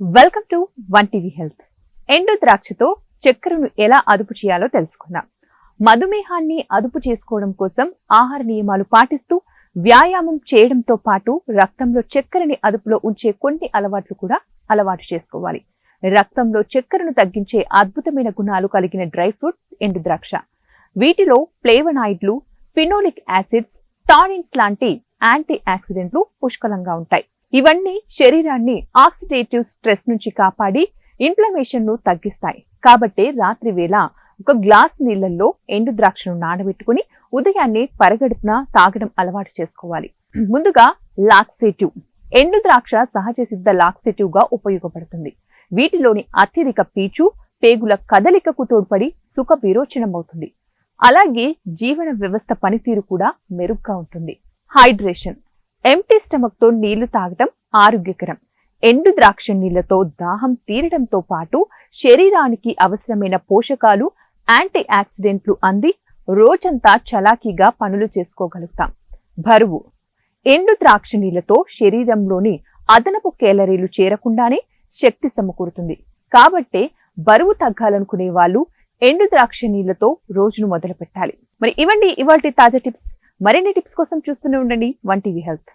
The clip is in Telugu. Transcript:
Welcome to one TV health ఎండు ద్రాక్షతో చక్కెరను ఎలా అదుపు చేయాలో తెలుసుకుందాం. మధుమేహాన్ని అదుపు చేసుకోవడం కోసం ఆహార నియమాలు పాటిస్తూ వ్యాయామం చేయడంతో పాటు రక్తంలో చక్కెరని అదుపులో ఉంచే కొన్ని అలవాట్లు కూడా అలవాటు చేసుకోవాలి. రక్తంలో చక్కెరను తగ్గించే అద్భుతమైన గుణాలు కలిగిన డ్రై ఫ్రూట్ ఎండు ద్రాక్ష. వీటిలో ఫ్లేవనాయిడ్లు ఫినోలిక్ యాసిడ్స్ టానిన్స్ లాంటి యాంటీ ఆక్సిడెంట్లు పుష్కలంగా ఉంటాయి. ఇవన్నీ శరీరాన్ని ఆక్సిడేటివ్ స్ట్రెస్ నుంచి కాపాడి ఇన్ఫ్లమేషన్ను తగ్గిస్తాయి. కాబట్టి రాత్రి వేళ ఒక గ్లాస్ నీళ్ళలో ఎండు ద్రాక్షను నానబెట్టుకుని ఉదయాన్నే పరగడుపున తాగడం అలవాటు చేసుకోవాలి. ముందుగా లాక్సేటివ్. ఎండు ద్రాక్ష సహజ సిద్ధ లాక్సేటివ్గా ఉపయోగపడుతుంది. వీటిలోని అత్యధిక పీచు పేగుల కదలికకు తోడ్పడి సుఖ విరోచనమవుతుంది. అలాగే జీవన వ్యవస్థ పనితీరు కూడా మెరుగ్గా ఉంటుంది. హైడ్రేషన్. ఎంటీ స్టమక్తో నీళ్ళు తాగటం ఆరోగ్యకరం. ఎండు ద్రాక్ష నీళ్ళతో దాహం తీరడంతో పాటు శరీరానికి అవసరమైన పోషకాలు యాంటీ ఆక్సిడెంట్లు అంది. రోజంతా చలాకీగా పనులు చేసుకోగలుగుతాం. బరువు. ఎండు ద్రాక్ష నీళ్ళతో శరీరంలోని అదనపు కేలరీలు చేరకుండానే శక్తి సమకూరుతుంది. కాబట్టే బరువు తగ్గాలనుకునే వాళ్ళు ఎండు ద్రాక్ష నీళ్ళతో రోజును మొదలు పెట్టాలి మరి ఇవ్వండి ఇవాళ తాజా టిప్స్. మరిన్ని టిప్స్ కోసం చూస్తూనే ఉండండి. One TV health.